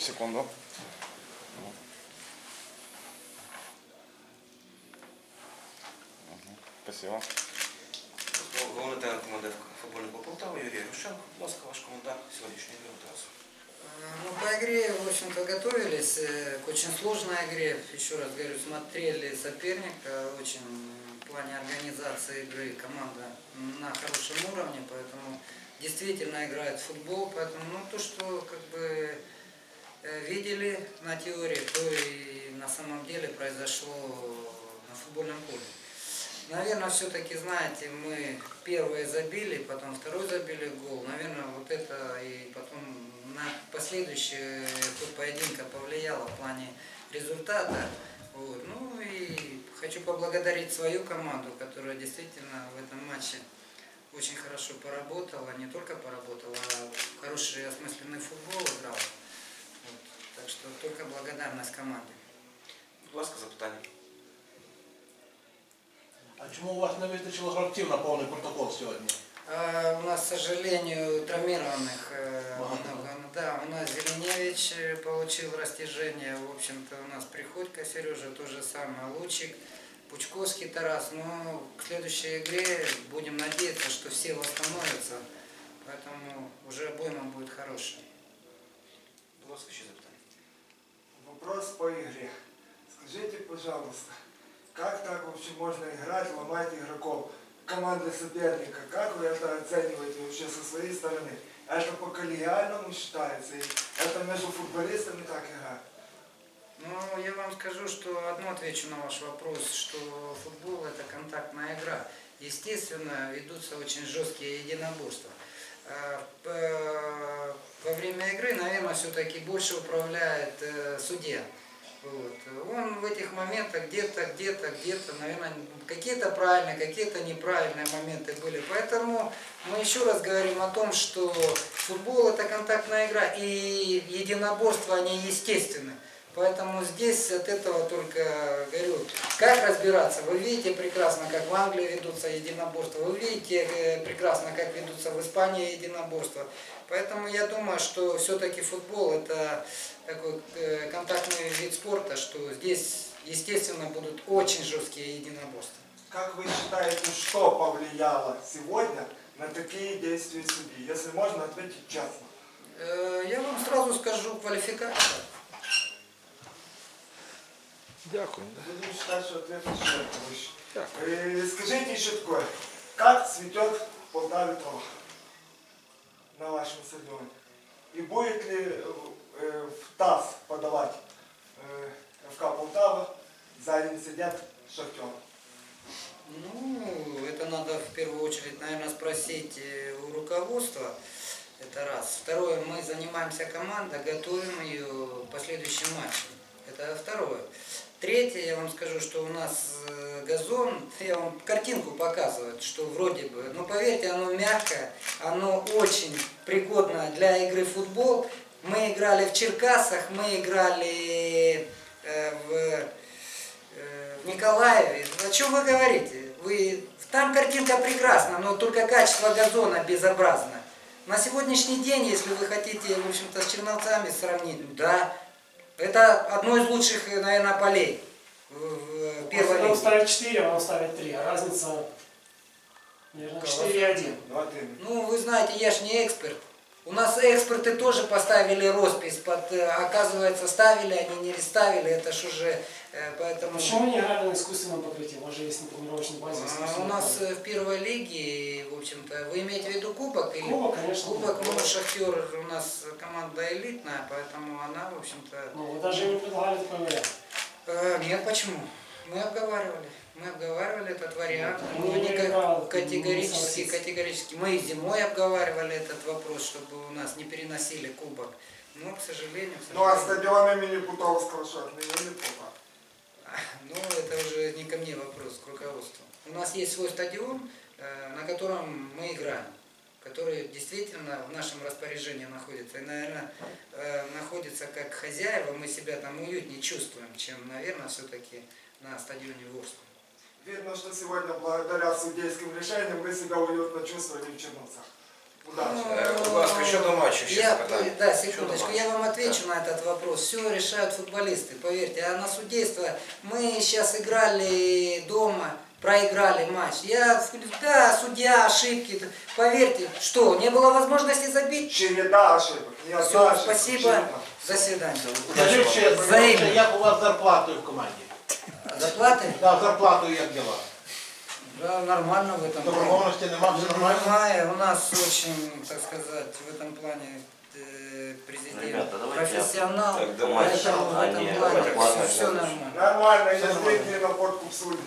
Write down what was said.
Секунду. Мгм. Спасибо. Головний тренер команди футбольного Полтава Юрій Рущенко. Будь ласка, ваш коментар сьогоднішньої гри Тарасу. Ну, по игре, в общем-то, готовились э, к очень сложной игре. Еще раз говорю, смотрели соперника очень в плане организации игры. Команда на хорошем уровне, поэтому действительно играет в футбол. Поэтому ну, то, что как бы э, видели на теории, то и на самом деле произошло на футбольном поле. Наверное, все-таки, знаете, мы первые забили, потом второй забили гол. Наверное, вот это и потом на последующие ход поединка повлияло в плане результата. Вот. Ну и хочу поблагодарить свою команду, которая действительно в этом матче очень хорошо поработала, не только поработала, а хороший осмысленный футбол играла. Что только благодарность команде. Будь ласка, запитання. А чому у вас не вистачило гравців на повний протокол сьогодні? А, У нас, к сожалению, травмированных Много. много. Да, у нас Зеленевич получил растяжение, в общем-то у нас Приходько Сережа, то же самое, Лучик, Пучковский Тарас. Но к следующей игре будем надеяться, что все восстановятся, поэтому уже обойма будет хорошая. Будь ласка, ще запитання. Вопрос по игре. Скажите, пожалуйста, как так вообще можно играть, ломать игроков команды соперника? Как вы это оцениваете вообще со своей стороны? Это по коллегиальному считается? И это между футболистами так играть? Ну, я вам скажу, что одно отвечу на ваш вопрос, что футбол это контактная игра. Естественно, ведутся очень жесткие единоборства. А, п- Во время игры, наверное, все-таки больше управляет э, судья. Вот. Он в этих моментах где-то, где-то, где-то, наверное, какие-то правильные, какие-то неправильные моменты были. Поэтому мы еще раз говорим о том, что футбол это контактная игра, и единоборства, они естественны. Поэтому здесь от этого только говорю, как разбираться. Вы видите прекрасно, как в Англии ведутся единоборства, вы видите э, прекрасно, как ведутся в Испании единоборства. Поэтому я думаю, что все-таки футбол это такой э, контактный вид спорта, что здесь, естественно, будут очень жесткие единоборства. Как вы считаете, что повлияло сегодня на такие действия судьи? Если можно ответить честно. Э, Я вам сразу скажу квалификация. Дякую. Будем считать, что ответ. Так. Э, Скажите еще такое. Как цветет Полтаве трава на вашем стадионе? И будет ли э, в ТАСС подавать э, ФК Полтава за инцидент Шахтера? Ну, это надо в первую очередь, наверное, спросить у руководства. Это раз. Второе, мы занимаемся командой, готовим ее к последующим матчам. Это второе. Третье, я вам скажу, что у нас э, газон, я вам картинку показываю, что вроде бы, но поверьте, оно мягкое, оно очень пригодно для игры в футбол. Мы играли в Черкасах, мы играли э, в э, в Николаеве. О чем вы говорите? Вы... Там картинка прекрасна, но только качество газона безобразно. На сегодняшний день, если вы хотите, в общем-то, с Черновцами сравнить, да, это одно из лучших, наверное, полей первой Он ставит 4, а он ставит 3. А разница, наверное, 4 и 1. Вот именно. Ну, вы знаете, я ж не эксперт. У нас эксперты тоже поставили роспись, под, э, оказывается, ставили, они не ставили, это ж уже, э, поэтому... Почему не играли на искусственном покрытии? У вас же есть на тренировочной базе А, У нас покрытие. э, в первой лиге, в общем-то, вы имеете в виду кубок? Или... Кубок, конечно. Кубок, ну, Шахтер у нас команда элитная, поэтому она, в общем-то... Ну, вы даже не предлагали такой вариант. Нет, почему? Мы обговаривали. Мы обговаривали этот вариант. Ну, Мы не не играл, ка- категорически, категорически. Мы и зимой обговаривали этот вопрос, чтобы у нас не переносили кубок. Но, к сожалению, к Ну а сожалению, стадион имени Бутовского что, отменили Полтава? Ну, это уже не ко мне вопрос, к руководству. У нас есть свой стадион, э, на котором мы играем, который действительно в нашем распоряжении находится. И, наверное, э, находится как хозяева, мы себя там уютнее чувствуем, чем, наверное, все-таки на стадионе Ворском. Видно, что сегодня благодаря судейским решениям вы себя уютно чувствовали в Черновцах. Удачи. Будь ласка, щодо матчу ще Я, запитання. да, секундочку, я вам отвечу на этот вопрос. Все решают футболисты, поверьте. А на судейство мы сейчас играли дома, проиграли матч. Я, в- да, судья, ошибки. Поверьте, что, не было возможности забить? Череда ошибок. Не одна Все, ошибка, спасибо. череда. До свидания. Скажіть ще, Взаємно. ще, як у вас з зарплатою в команді? Зарплаты? Да, з зарплатою як діла? Да, нормально в этом плане. Добровольності нема, все нормально? Нормально. У нас очень, так сказать, в этом плане э, президент Ребята, давайте профессионал. Так, давайте. Поэтому в А, этом не, плане давайте, ладно, все, следующий. нормально. Нормально, Всё не нормально. зрители на подкуп судят.